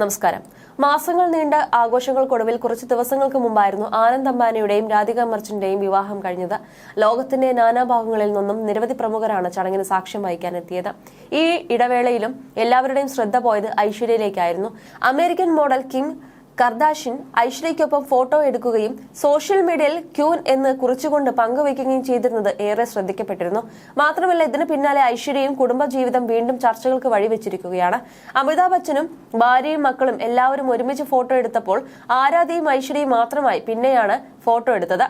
നമസ്കാരം. മാസങ്ങൾ നീണ്ട ആഘോഷങ്ങൾക്കൊടുവിൽ കുറച്ച് ദിവസങ്ങൾക്ക് മുമ്പായിരുന്നു ആനന്ദ് അംബാനിയുടെയും രാധിക മർച്ചന്റെയും വിവാഹം കഴിഞ്ഞത്. ലോകത്തിന്റെ നാനാഭാഗങ്ങളിൽ നിന്നും നിരവധി പ്രമുഖരാണ് ചടങ്ങിന് സാക്ഷ്യം വഹിക്കാൻ എത്തിയത് ഈ ഇടവേളയിലും എല്ലാവരുടെയും ശ്രദ്ധ പോയത് ഐശ്വര്യയിലേക്കായിരുന്നു. അമേരിക്കൻ മോഡൽ കിം കർദാഷിൻ ഐശ്വര്യയ്ക്കൊപ്പം ഫോട്ടോ എടുക്കുകയും സോഷ്യൽ മീഡിയയിൽ ക്യൂൻ എന്ന് കുറിച്ചുകൊണ്ട് പങ്കുവയ്ക്കുകയും ചെയ്തിരുന്നത് ഏറെ ശ്രദ്ധിക്കപ്പെട്ടിരുന്നു. മാത്രമല്ല ഇതിന് പിന്നാലെ ഐശ്വര്യയും കുടുംബജീവിതം വീണ്ടും ചർച്ചകൾക്ക് വഴിവെച്ചിരിക്കുകയാണ്. അമിതാഭ് ബച്ചനും ഭാര്യയും മക്കളും എല്ലാവരും ഒരുമിച്ച് ഫോട്ടോ എടുത്തപ്പോൾ ആരാധിയും ഐശ്വര്യയും മാത്രമായി പിന്നെയാണ് ഫോട്ടോ എടുത്തത്.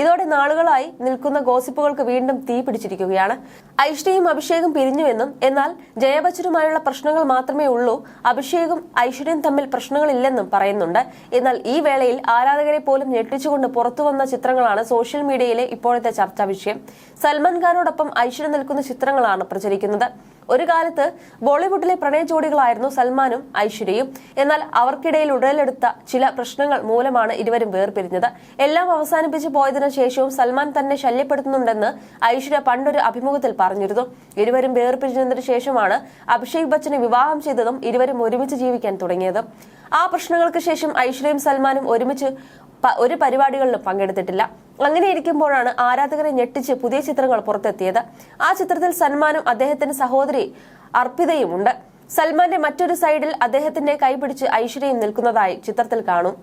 ഇതോടെ നാളുകളായി നിൽക്കുന്ന ഗോസിപ്പുകൾക്ക് വീണ്ടും തീ പിടിച്ചിരിക്കുകയാണ്. ഐശ്വര്യയും അഭിഷേകും പിരിഞ്ഞുവെന്നും എന്നാൽ ജയബച്ചനുമായുള്ള പ്രശ്നങ്ങൾ മാത്രമേ ഉള്ളൂ. അഭിഷേകും ഐശ്വര്യയും തമ്മിൽ പ്രശ്നങ്ങളില്ലെന്നും പറയുന്നുണ്ട്. എന്നാൽ ഈ വേളയിൽ ആരാധകരെ പോലും ഞെട്ടിച്ചുകൊണ്ട് പുറത്തുവന്ന ചിത്രങ്ങളാണ് സോഷ്യൽ മീഡിയയിലെ ഇപ്പോഴത്തെ ചർച്ചാ വിഷയം. സൽമാൻ ഖാനോടൊപ്പം ഐശ്വര്യ നിൽക്കുന്ന ചിത്രങ്ങളാണ് പ്രചരിക്കുന്നത്. ഒരു കാലത്ത് ബോളിവുഡിലെ പ്രണയ ജോഡികളായിരുന്നു സൽമാനും ഐശ്വര്യയും. എന്നാൽ അവർക്കിടയിൽ ഉടലെടുത്ത ചില പ്രശ്നങ്ങൾ മൂലമാണ് ഇരുവരും വേർപിരിഞ്ഞത്. എല്ലാം അവസാനിപ്പിച്ച് പോയതിനു ശേഷവും സൽമാൻ തന്നെ ശല്യപ്പെടുത്തുന്നുണ്ടെന്ന് ഐശ്വര്യ പണ്ടൊരു അഭിമുഖത്തിൽ പറഞ്ഞിരുന്നു. ഇരുവരും വേർപിരിഞ്ഞതിനു ശേഷമാണ് അഭിഷേക് ബച്ചനെ വിവാഹം ചെയ്തതും ഇരുവരും ഒരുമിച്ച് ജീവിക്കാൻ തുടങ്ങിയതും. ആ പ്രശ്നങ്ങൾക്ക് ശേഷം ഐശ്വര്യയും സൽമാനും ഒരുമിച്ച് ഒരു പരിപാടികളിലും പങ്കെടുത്തിട്ടില്ല. അങ്ങനെ ഇരിക്കുമ്പോഴാണ് ആരാധകരെ ഞെട്ടിച്ച് പുതിയ ചിത്രങ്ങൾ പുറത്തെത്തിയത്. ആ ചിത്രത്തിൽ സൽമാനും അദ്ദേഹത്തിന്റെ സഹോദരി അർപ്പിതയുമുണ്ട്. സൽമാന്റെ മറ്റൊരു സൈഡിൽ അദ്ദേഹത്തിന്റെ കൈപിടിച്ച് ഐശ്വര്യയും നിൽക്കുന്നതായി ചിത്രത്തിൽ കാണും.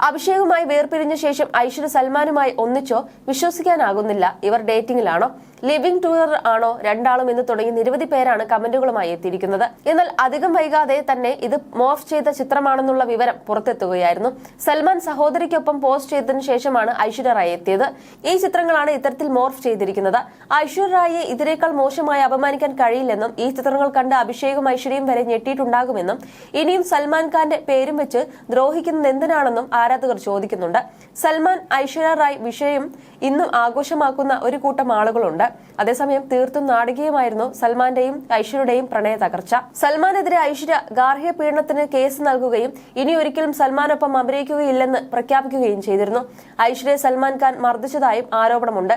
അഭിഷേകുമായി വേർപിരിഞ്ഞ ശേഷം ഐശ്വര്യ സൽമാനുമായി ഒന്നിച്ചോ വിശ്വസിക്കാനാകുന്നില്ല. ഇവർ ഡേറ്റിംഗിലാണോ? ലിവിംഗ് ടൂർ ആണോ രണ്ടാളും എന്ന് തുടങ്ങി നിരവധി പേരാണ് കമന്റുകളുമായി എത്തിയിരിക്കുന്നത്. എന്നാൽ അധികം വൈകാതെ തന്നെ ഇത് മോഫ് ചെയ്ത ചിത്രമാണെന്നുള്ള വിവരം പുറത്തെത്തുകയായിരുന്നു. സൽമാൻ സഹോദരിക്കൊപ്പം പോസ്റ്റ് ചെയ്തതിനു ശേഷമാണ് ഐശ്വര്യ റായ് എത്തിയത്. ഈ ചിത്രങ്ങളാണ് ഇത്തരത്തിൽ മോർഫ് ചെയ്തിരിക്കുന്നത്. ഐശ്വര്യ റായിയെ ഇതിനേക്കാൾ മോശമായി അപമാനിക്കാൻ കഴിയില്ലെന്നും ഈ ചിത്രങ്ങൾ കണ്ട് അഭിഷേകും ഐശ്വര്യയും വരെ ഞെട്ടിയിട്ടുണ്ടാകുമെന്നും ഇനിയും സൽമാൻ ഖാന്റെ പേരും വെച്ച് ദ്രോഹിക്കുന്നത് എന്തിനാണെന്നും ആരാധകർ ചോദിക്കുന്നുണ്ട്. സൽമാൻ ഐശ്വര്യ റായ് വിഷയം ഇന്നും ആഘോഷമാക്കുന്ന ഒരു കൂട്ടം ആളുകളുണ്ട്. അതേസമയം തീർത്തും നാടകീയമായിരുന്നു സൽമാന്റെയും ഐശ്വര്യയുടെയും പ്രണയ തകർച്ച. സൽമാനെതിരെ ഐശ്വര്യ ഗാർഹിക പീഡനത്തിന് കേസ് നൽകുകയും ഇനി ഒരിക്കലും സൽമാനൊപ്പം അഭിനയിക്കുകയില്ലെന്ന് പ്രഖ്യാപിക്കുകയും ചെയ്തിരുന്നു. ഐശ്വര്യ സൽമാൻ ഖാൻ മർദ്ദിച്ചതായും ആരോപണമുണ്ട്.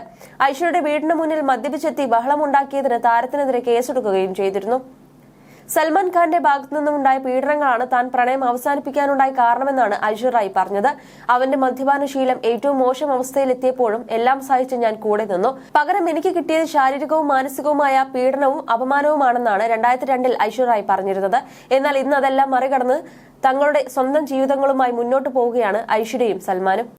ഐശ്വര്യയുടെ വീടിന് മുന്നിൽ മദ്യപിച്ചെത്തി ബഹളമുണ്ടാക്കിയതിന് താരത്തിനെതിരെ കേസെടുക്കുകയും ചെയ്തിരുന്നു. സൽമാൻ ഖാന്റെ ഭാഗത്തു നിന്നുമുണ്ടായ പീഡനങ്ങളാണ് താൻ പ്രണയം അവസാനിപ്പിക്കാനുണ്ടായ കാരണമെന്നാണ് ഐശ്വര്യ റായ് പറഞ്ഞത്. അവന്റെ മദ്യപാന ശീലം ഏറ്റവും മോശം അവസ്ഥയിലെത്തിയപ്പോഴും എല്ലാം സഹിച്ച് ഞാൻ കൂടെ നിന്നു. പകരം എനിക്ക് കിട്ടിയത് ശാരീരികവും മാനസികവുമായ പീഡനവും അപമാനവുമാണെന്നാണ് രണ്ടായിരത്തി രണ്ടിൽ ഐശ്വര്യ റായ് പറഞ്ഞിരുന്നത്. എന്നാൽ ഇന്ന് അതെല്ലാം മറികടന്ന് തങ്ങളുടെ സ്വന്തം ജീവിതങ്ങളുമായി മുന്നോട്ട് പോവുകയാണ് ഐശ്വര്യയും സൽമാനും.